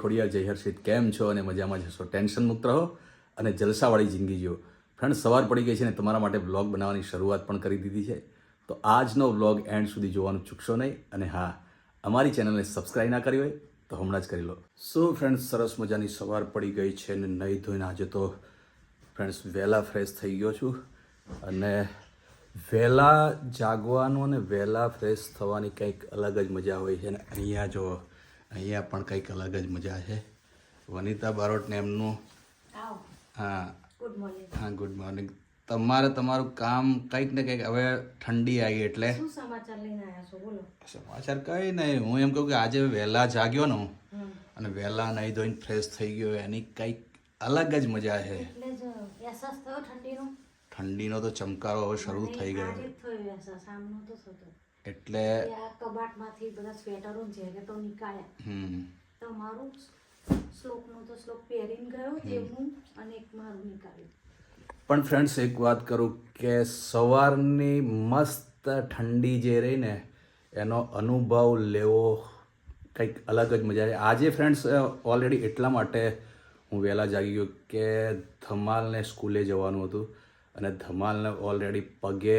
ખોડિયાર જય હર્ષિત કેમ છો? અને મજામાં જશો ટેન્શન મુક્ત રહો અને જલસાવાળી જિંદગી જીવો ફ્રેન્ડ, સવાર પડી ગઈ છે ને તમારા માટે બ્લોગ બનાવવાની શરૂઆત પણ કરી દીધી છે. તો આજનો બ્લોગ એન્ડ સુધી જોવાનું ચૂકશો નહીં. અને હા, અમારી ચેનલને સબસ્ક્રાઈબ ના કરી હોય તો હમણાં જ કરી લો. સો ફ્રેન્ડ્સ સરસ મજાની સવાર પડી ગઈ છે અને નહીં ધોઈને આજે તો ફ્રેન્ડ્સ, વહેલા ફ્રેશ થઈ ગયો છું. અને વહેલા જાગવાનું અને વહેલા ફ્રેશ થવાની કંઈક અલગ જ મજા હોય છે અને અહીંયા જો અહીંયા પણ કંઈક અલગ જ મજા છે. વનિતા બારોટને એમનું હા. ગુડ મોર્નિંગ હા ગુડ મોર્નિંગ તમારે તમારું કામ કંઈક ને કંઈક હવે ઠંડી આવી એટલે સમાચાર કંઈ નહીં. હું એમ કહું કે આજે વહેલા જાગ્યો ને હું અને વહેલા નહીં ધોઈને ફ્રેશ થઈ ગયો. એની કંઈક અલગ જ મજા છે. ઠંડીનો? તો ચમકારો હવે શરૂ થઈ ગયો. એટલે કબાટમાંથી બધા સ્વેટરો ને જેકેટો નીકાળ્યા. તો મારું શ્લોકનું તો શ્લોક પહેરીને ગયો એવું અને એક મારું નીકાળ્યું. પણ ફ્રેન્ડ્સ એક વાત કરું કે સવારની મસ્ત ઠંડી જે રહી ને એનો અનુભવ લેવો કંઈક અલગ જ મજા છે આજે ફ્રેન્ડ્સ ઓલરેડી એટલા માટે હું વહેલા જાગી ગયો કે ધમાલને સ્કૂલે જવાનું હતું અને ધમાલને ઓલરેડી પગે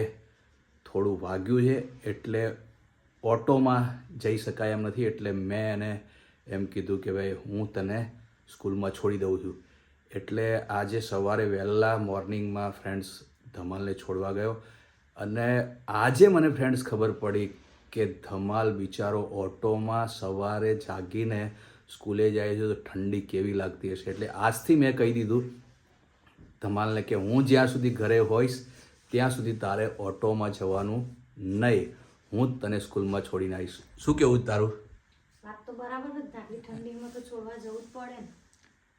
થોડું વાગ્યું છે, એટલે ઓટોમાં જઈ શકાય એમ નથી, એટલે મેં એને એમ કીધું કે ભાઈ હું તને સ્કૂલમાં છોડી દઉં છું. એટલે આજે સવારે વહેલા મોર્નિંગમાં ફ્રેન્ડ્સ ધમાલને છોડવા ગયો અને આજે મને ફ્રેન્ડ્સ ખબર પડી કે ધમાલ બિચારો ઓટોમાં સવારે જાગીને સ્કૂલે જાય છે તો ઠંડી કેવી લાગતી હશે. એટલે આજથી મેં કહી દીધું ધમાલને કે હું જ્યાં સુધી ઘરે હોઈશ ત્યાં સુધી તારે ઓટોમાં જવાનું નહીં. હું તને સ્કૂલમાં છોડીને આવીશ. શું કેવું તારું? વાત તો બરાબર જ આટલી ઠંડીમાં તો છોડવા જવું જ પડે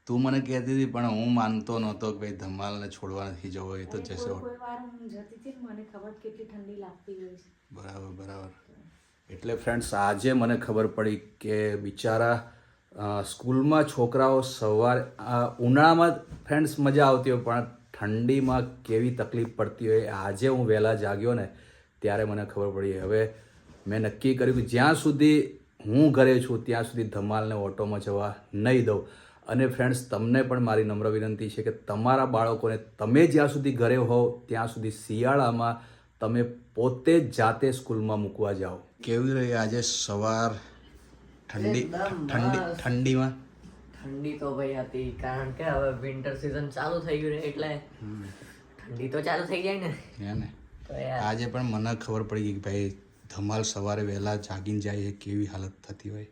તું મને કહેતી હતી પણ હું માનતો નહોતો કે ભાઈ ધમાલને છોડવા નથી જવો એ તો જશે કોઈ કોઈ વાર હું જતી હતી મને ખબર કેટલી ઠંડી લાગતી હોય છે. બરાબર બરાબર. એટલે ફ્રેન્ડ્સ આજે મને ખબર પડી કે બિચારા સ્કૂલમાં છોકરાઓ સવાર ઉનાળામાં ફ્રેન્ડ્સ મજા આવતી હોય પણ ઠંડીમાં કેવી તકલીફ પડતી હોય આજે હું વહેલા જાગ્યો ને ત્યારે મને ખબર પડી. હવે મેં નક્કી કર્યું કે જ્યાં સુધી હું ઘરે છું ત્યાં સુધી ધમાલને ઓટોમાં જવા નહીં દઉં. અને ફ્રેન્ડ્સ તમને પણ મારી નમ્ર વિનંતી છે કે તમારા બાળકોને તમે જ્યાં સુધી ઘરે હોવ ત્યાં સુધી શિયાળામાં તમે પોતે જ જાતે સ્કૂલમાં મૂકવા જાઓ. કેવી રહી આજે સવાર? ઠંડી ઠંડી ઠંડીમાં? ઠંડી તો ભાઈ હતી કારણ કે હવે વિન્ટર સિઝન ચાલુ થઈ ગયું ને એટલે ઠંડી તો ચાલુ થઈ જાય ને. ને. આજે પણ મને ખબર પડી ગઈ કે ભાઈ ધમાલ સવારે વહેલા જાગીને જાય કેવી હાલત થતી હોય.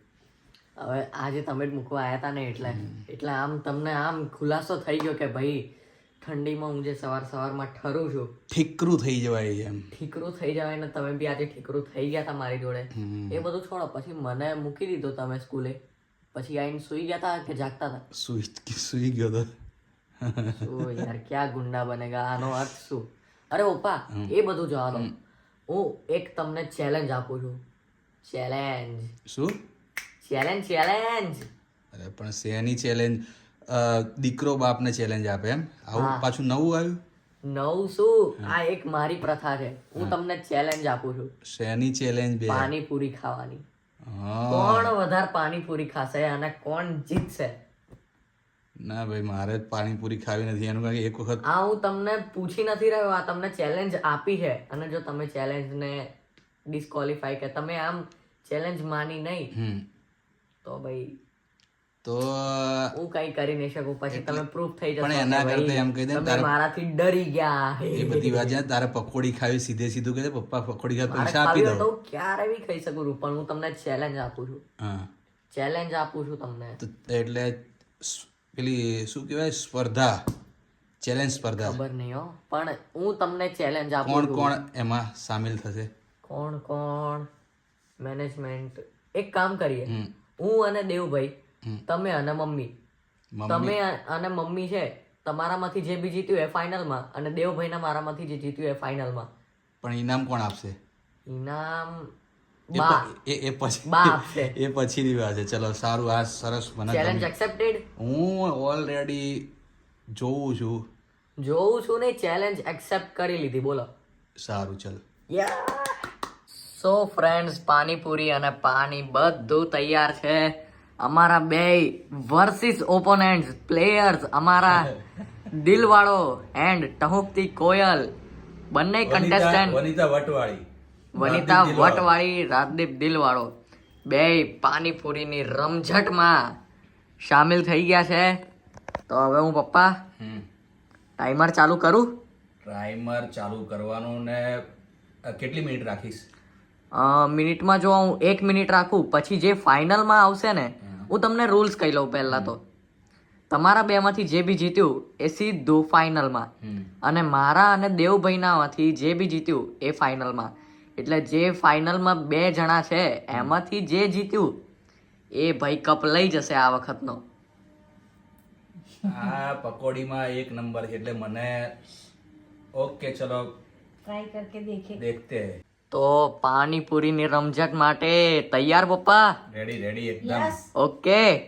હવે આજે તમે જ મૂકવા આવ્યા હતા ને એટલે એટલે આમ તમને આમ ખુલાસો થઈ ગયો કે ભાઈ ઠંડીમાં હું જે સવાર સવારમાં ઠરું છું. ઠીકરું થઈ જવાય એમ. ઠીકરું થઈ જવાય ને તમે બી આજે ઠીકરું થઈ ગયા હતા મારી જોડે. એ બધું છોડો પછી મને મૂકી દીધો તમે સ્કૂલે. પછી આઈને સુઈ ગયા હતા કે જાગતા હતા સુઈ સુઈ ગયો હતો શું યાર ક્યાં ગુંડા બનેગા આનો અર્થ શું? અરે ઓપા એ બધું જવા દો. હું એક તમને ચેલેન્જ આપું છું. ચેલેન્જ શું? ચેલેન્જ ચેલેન્જ અરે પણ શેની ચેલેન્જ દીકરો બાપને ચેલેન્જ આપે એમ? આવું પાછું નવું આવ્યું? નવું શું? આ એક મારી પ્રથા છે. હું તમને ચેલેન્જ આપું છું. શેની ચેલેન્જ પાણીપુરી ખાવાની. કોણ વધારે પાણીપુરી ખાશે અને કોણ જીતશે? ના ભાઈ મારે પાણીપુરી ખાવી નથી. એનું કારણ એક વખત આ હું તમને પૂછી નથી રહ્યો આ તમને ચેલેન્જ આપી છે. અને જો તમે ચેલેન્જને ડિસ્કોલિફાય કે તમે આમ ચેલેન્જ માની નહીં તો ભાઈ તો હું કઈ કરી નહીં શકું. પછી તમે પ્રૂફ થઈ જશો પણ એના કરતા એમ કહી દે તમે મારાથી ડરી ગયા. એ બધી વાત છે તારે પકોડી ખાવી સીધે સીધું કહે પપ્પા પકોડી ખાવા પૈસા આપી દો તો ક્યારે બી ખાઈ શકું છું પણ હું તમને ચેલેન્જ આપું છું. હા. ચેલેન્જ આપું છું તમને. એટલે પેલી શું કહેવાય સ્પર્ધા. ચેલેન્જ સ્પર્ધા. ખબર નહીં હો. પણ હું તમને ચેલેન્જ આપું કોણ કોણ એમાં સામેલ થશે? કોણ કોણ? મેનેજમેન્ટ એક કામ કરીએ. હું અને દેવભાઈ તમે અને મમ્મી. તમે અને મમ્મી છે તમારામાંથી જે બી જીત્યું એ ફાઇનલમાં અને દેવભાઈના મારામાંથી જે જીત્યું એ ફાઇનલમાં પણ ઇનામ કોણ આપશે? ઇનામ એ પછી એ પછીની વાત છે. ચલો સારું આ સરસ મને ચેલેન્જ એક્સેપ્ટેડ હું ઓલરેડી જોઉં છું. જોઉં છું ને ચેલેન્જ એક્સેપ્ટ કરી લીધી. બોલો. સારું ચલ. સો ફ્રેન્ડ્સ પાણીપુરી અને પાણી બધું તૈયાર છે. અમારા બે વર્સિસ ઓપોનન્ટ્સ પ્લેયર્સ અમારા દિલવાળો એન્ડ ટહુકતી કોયલ. બંને કન્ટેસ્ટન્ટ વનિતા વટવાળી. વનિતા. વટવાળી રાજદીપ દિલવાળો. બે પાણીપુરીની રમઝટમાં સામેલ થઈ ગયા છે. તો હવે હું પપ્પા ટાઈમર ચાલુ કરું? ટાઈમર ચાલુ કરવાનું ને કેટલી મિનિટ રાખીશ? મિનિટમાં જો હું એક મિનિટ રાખું પછી જે ફાઇનલમાં આવશે ને હું તમને રૂલ્સ કહી લઉં પહેલા તો. તમારા બેમાંથી જે બી જીત્યું એ સીધું ફાઇનલમાં અને મારા અને દેવભાઈનામાંથી જે બી જીત્યું એ ફાઇનલમાં એટલે જે ફાઇનલમાં બે જણા છે એમાંથી જે જીત્યું એ ભાઈ કપ લઈ જશે આ વખતનો. આ પકોડીમાં એક નંબર છે એટલે મને ઓકે ચલો. ટ્રાય કરકે દેખે. દેખતે હૈ. તો પાણીપુરીની રમઝટ માટે તૈયાર પપ્પા? રેડી રેડી એકદમ. ઓકે.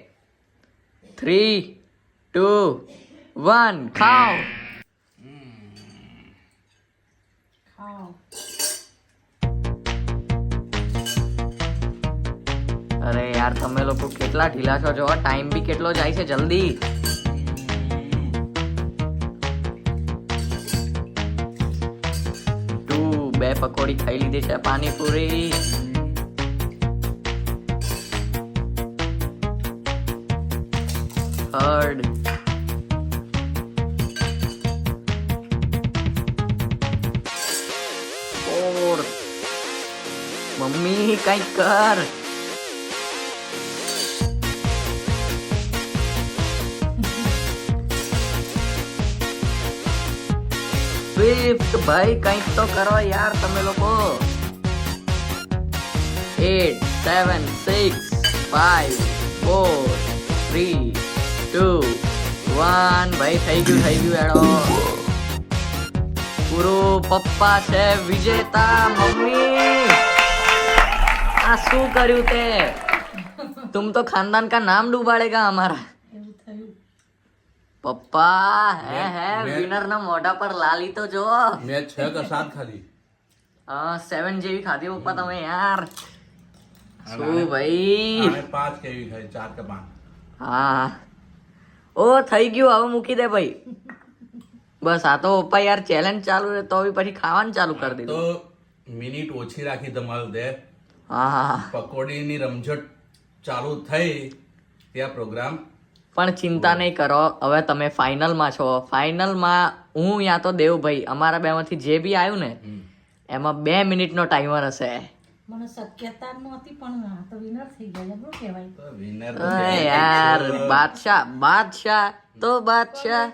થ્રી ટુ વન ખાઓ. ખાઓ. અરે યાર તમે લોકો કેટલા ઢીલા છો. જો ટાઈમ બી કેટલો જાય છે જલ્દી. બે પકોડી ખાઈ લીધી છે પાણીપુરી. થર્ડ મમ્મી કઈ કર. ફિફ્થ ભાઈ, કંઈક તો કરો યાર તમે લોકો. Eight seven six five four three two one ભાઈ, થઈ ગયું થઈ ગયું, એડો. ગુરુ પપ્પા છે, વિજેતા, મમ્મી. આ શું કર્યું તે? તુમ તો ખાનદાન કા નામ ડૂબાડેગા અમારા? પપ્પા હે હે વિનર ના મોઢા પર લાલી તો જો મેં 6 કે 7 ખાધી. હા સેવન જેવી ખાધી પપ્પા તમે યાર. શું ભાઈ? આને 5 કેવી ખાઈ 4 કે 5 હા. ઓ થઈ ગયું હવે મૂકી દે ભાઈ. બસ આ તો પપ્પા યાર ચેલેન્જ ચાલુ રહે તો ભી પછી ખાવાનું ચાલુ કરી તો મિનિટ ઓછી રાખી તમારું દે. હા હા પકોડીની રમઝટ ચાલુ થઈ ત્યાં પ્રોગ્રામ પણ ચિંતા નહીં કરો હવે તમે ફાઇનલમાં છો. ફાઇનલમાં હું યા તો દેવભાઈ અમારા બેમાંથી જે બી આવ્યું ને એમાં બે મિનિટનો ટાઈમર હશે. મને શક્યતા નહોતી પણ આ તો વિનર થઈ ગયા જબરું કહેવાય? વિનર યાર બાદશાહ બાદશાહ તો બાદશાહ.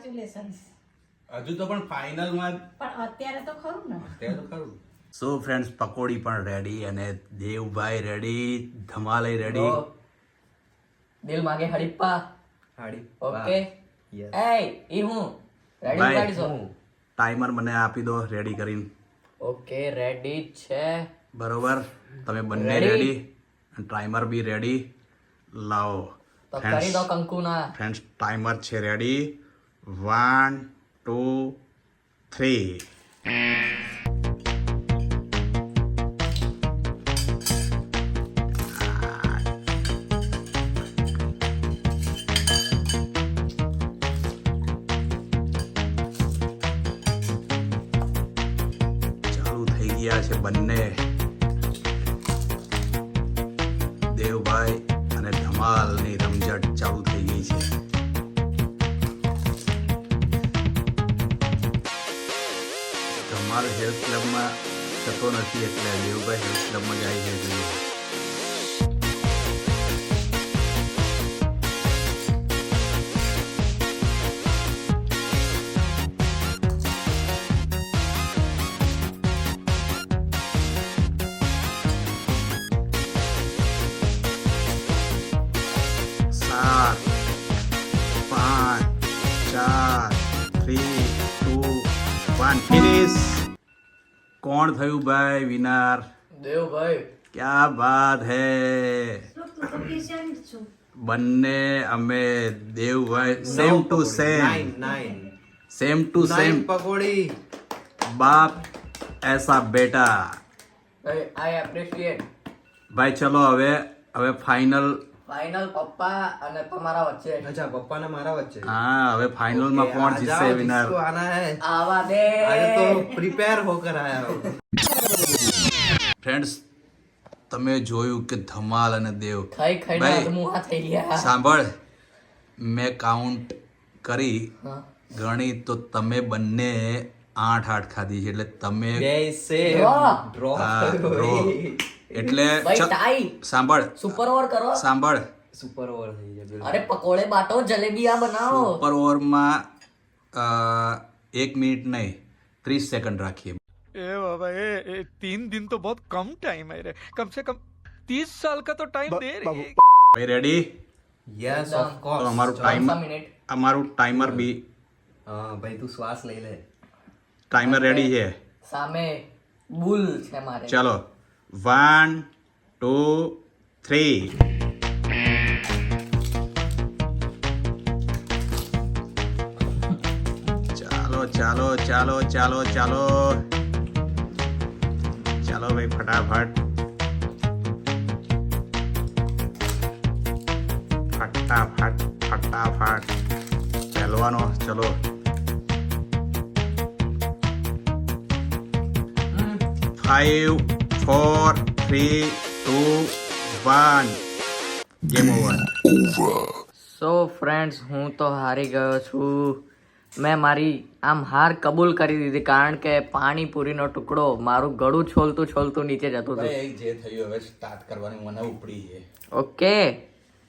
હજુ તો પણ ફાઇનલમાં પણ અત્યારે તો ખરું ને. અત્યારે તો ખરું. સો ફ્રેન્ડ્સ પકોડી પણ રેડી અને દેવભાઈ રેડી ધમાલય રેડી દિલ માગે હડીપ્પા હાડી. ઓકે એય ઈ હું? રેડી પાડી છો ટાઈમર મને આપી દો રેડી કરીને. ઓકે રેડી છે. બરોબર. તમે બંને રેડી અને ટાઈમર બી રેડી લાવો. તો કરી દો કંકુના. ફ્રેન્ડ્સ ટાઈમર છે રેડી 1 2 3 ગયા છે બંને. દેવભાઈ અને ધમાલની રમઝટ ચાલુ થઈ ગઈ છે. ધમાલ હેલ્થ ક્લબમાં જતો નથી એટલે દેવભાઈ હેલ્થ ક્લબમાં જાય છે. જોઈએ વન ફિનિશ કોણ થયું ભાઈ વિનાર? દેવભાઈ. ક્યા બાત હે? બંને અમે Devbhai same to same same to same પકોડી. બાપ એસા બેટા. આઈ એપ્રિશિએટ ભાઈ ચલો હવે હવે ફાઇનલ ફાઇનલ પપ્પા અને તમારા વચ્ચે. અચ્છા પપ્પા ને મારા વચ્ચે. હા હવે ફાઇનલમાં કોણ જીતશે વિનર આવા દે. આજે તો પ્રિપેર હોકર આયા ફ્રેન્ડ્સ તમે જોયું કે ધમાલ અને દેવ? સાંભળ મેં કાઉન્ટ કરી. ગણી તો તમે બંને આઠ આઠ ખાધી છે એટલે તમે ડ્રો से Draw. ड्रॉ હા, draw. એટલે ભાઈ ચ- ટાઈ સાંભળ સુપર ઓવર કરો સાંભળ सुपर ओवर થઈ ગયા બિલકુલ અરે પકોડે બાટો જલેબિયા બનાવો સુપર ઓવરમાં અ, એક મિનિટ નહીં ત્રીસ સેકન્ડ રાખીએ ए बाबा ए, ए तीन दिन तो बहुत कम टाइम है रे कम से कम तीस साल का तो टाइम दे रही है ભાઈ રેડી યસ ઓફ તો કોર્સ અમારું ત્રણસો ટાઈમર મિનિટ અમારું ટાઈમર બી હા ભાઈ તું શ્વાસ લઈ લે ટાઈમર રેડી છે સામે બુલ છે મારે ચાલો વન ટુ થ્રી ચાલો ચાલો ચાલો ચાલો ચાલો. ચાલો ભાઈ ફટાફટ. ફટાફટ ફટાફટ. ચાલવાનો ચલો. Five four three two one game over so friends હું તો હારી ગયો છું. મેં મારી આમ હાર કબૂલ કરી દીધી કારણ કે પાણીપુરીનો ટુકડો મારું ગળું છોલતું છોલતું નીચે જતું હતું. જે થયું હવે સ્ટાર્ટ કરવાની મને ઉપડી છે. Okay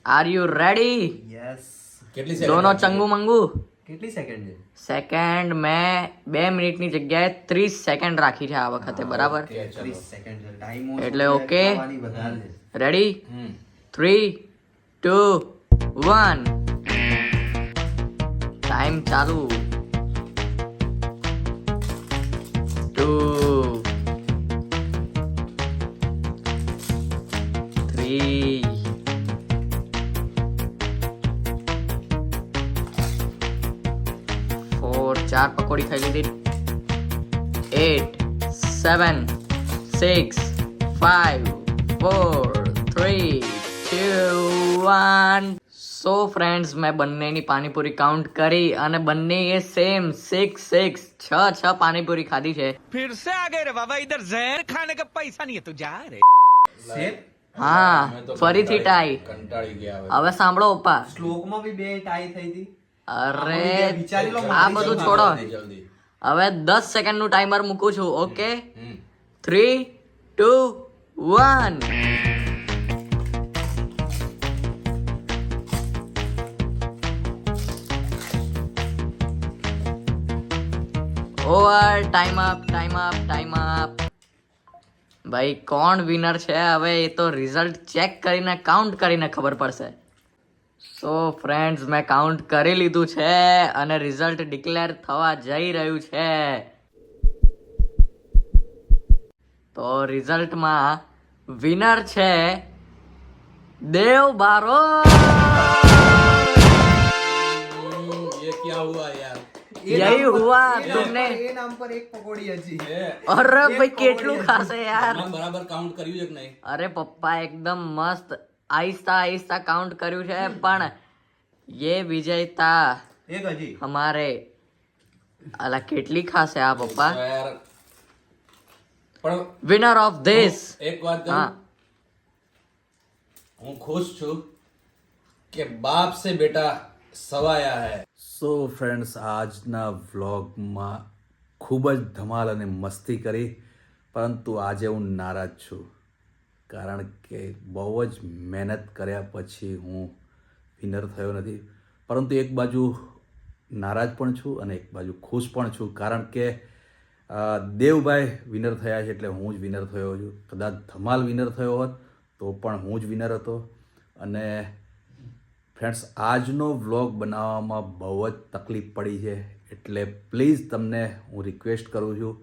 are you ready yes કેટલી દોનો ચંગુ મંગુ કેટલી સેકન્ડ છે? સેકન્ડ મેં બે મિનિટની જગ્યાએ ત્રીસ સેકન્ડ રાખી છે આ વખતે બરાબર? ત્રીસ સેકન્ડ છે. ટાઈમ એટલે okay? વધારે છે. રેડી હમ. થ્રી ટુ વન ટાઈમ ચાલુ. modify with it? 8 7 6 5 4 3 2 1 so friends મેં બંનેની પાણીપુરી કાઉન્ટ કરી અને બંને એ સેમ સિક્સ સિક્સ છ છ પાણીપુરી ખાધી છે. ફિર સે આ ગયે રે બાબા ઇધર ઝહેર ખાને કા પૈસા નહીં તો જા રે હા ફરીથી ટાઈ કંટાળી ગયા હવે સાંભળો પપ્પા. શ્લોકમાં બી બે ટાઈ થઈ હતી અરે આ બધું છોડો. હવે દસ સેકન્ડનું ટાઈમર મૂકું છું okay three two one over time up time up time up ભાઈ કોણ વિનર છે? હવે એ તો રિઝલ્ટ ચેક કરીને કાઉન્ટ કરીને ખબર પડશે. સો ફ્રેન્ડ્સ મેં કાઉન્ટ કરી લીધું છે અને રિઝલ્ટ ડિક્લેર થવા જઈ રહ્યું છે તો રિઝલ્ટમાં વિનર છે દેવ બારો ये क्या हुआ यार યહી હુઆ તુમને એ નામ પર એક પકોડી હજી અરે ભાઈ કેટલું ખાશે યાર બરાબર કાઉન્ટ કર્યું છે કે નહીં અરે પપ્પા એકદમ મસ્ત આહિસ્તા આહિસ્તા કાઉન્ટ કર્યું છે પણ યે વિજયતા એક હજી. અમારે અલા કેટલી ખાશે આ પપ્પા? પણ વિનર ઓફ ધીસ એક વાત હા. હું ખુશ છું કે બાપ સે બેટા સવાયા હે. સો ફ્રેન્ડ્સ આજના વ્લોગમાં ખૂબ જ ધમાલ અને મસ્તી કરી પરંતુ આજે હું નારાજ છું. કારણ કે બહુ જ મહેનત કર્યા પછી હું વિનર થયો નથી. પરંતુ એક બાજુ નારાજ પણ છું અને એક બાજુ ખુશ પણ છું. કારણ કે દેવભાઈ વિનર થયા છે એટલે હું જ વિનર થયો છું. કદાચ ધમાલ વિનર થયો હોત તો પણ હું જ વિનર હતો. અને ફ્રેન્ડ્સ આજનો વ્લોગ બનાવવામાં બહુ જ તકલીફ પડી છે. એટલે પ્લીઝ તમને હું રિક્વેસ્ટ કરું છું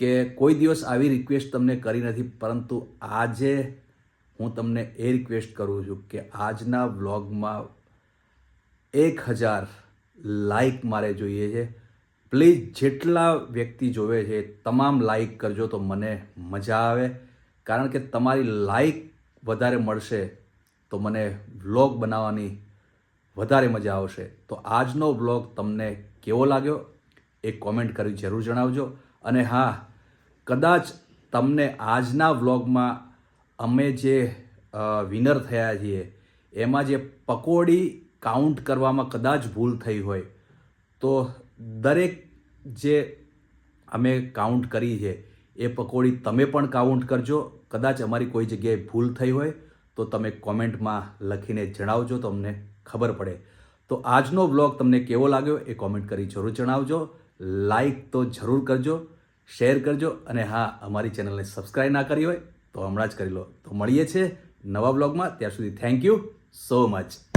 કે કોઈ દિવસ આવી રિક્વેસ્ટ તમને કરી નથી, પરંતુ આજે હું તમને એ રિક્વેસ્ટ કરું છું કે આજના વ્લોગમાં એક હજાર લાઈક મારે જોઈએ છે. પ્લીઝ જેટલા વ્યક્તિ જોવે છે, તમામ લાઈક કરજો તો મને મજા આવે. કારણ કે તમારી લાઈક વધારે મળશે તો મને વ્લોગ બનાવવાની વધારે મજા આવશે. તો આજનો વ્લોગ તમને કેવો લાગ્યો? એ કોમેન્ટ કરી જરૂર જણાવજો. અને હા કદાચ તમને આજના વ્લોગમાં અમે જે વિનર થયા છીએ, એમાં જે પકોડી કાઉન્ટ કરવામાં કદાચ ભૂલ થઈ હોય, તો દરેક જે અમે કાઉન્ટ કરી છે, એ પકોડી તમે પણ કાઉન્ટ કરજો. કદાચ અમારી કોઈ જગ્યાએ ભૂલ થઈ હોય, તો તમે કોમેન્ટમાં લખીને જણાવજો તો અમને ખબર પડે. તો આજનો બ્લોગ તમને કેવો લાગ્યો એ કોમેન્ટ કરી જરૂર જણાવજો. લાઈક તો જરૂર કરજો. શેર કરજો અને હા, અમારી ચેનલને સબસ્ક્રાઈબ ના કરી હોય તો હમણાં જ કરી લો. તો મળીએ છીએ નવા બ્લોગમાં. ત્યાં સુધી થેન્ક યુ સો મચ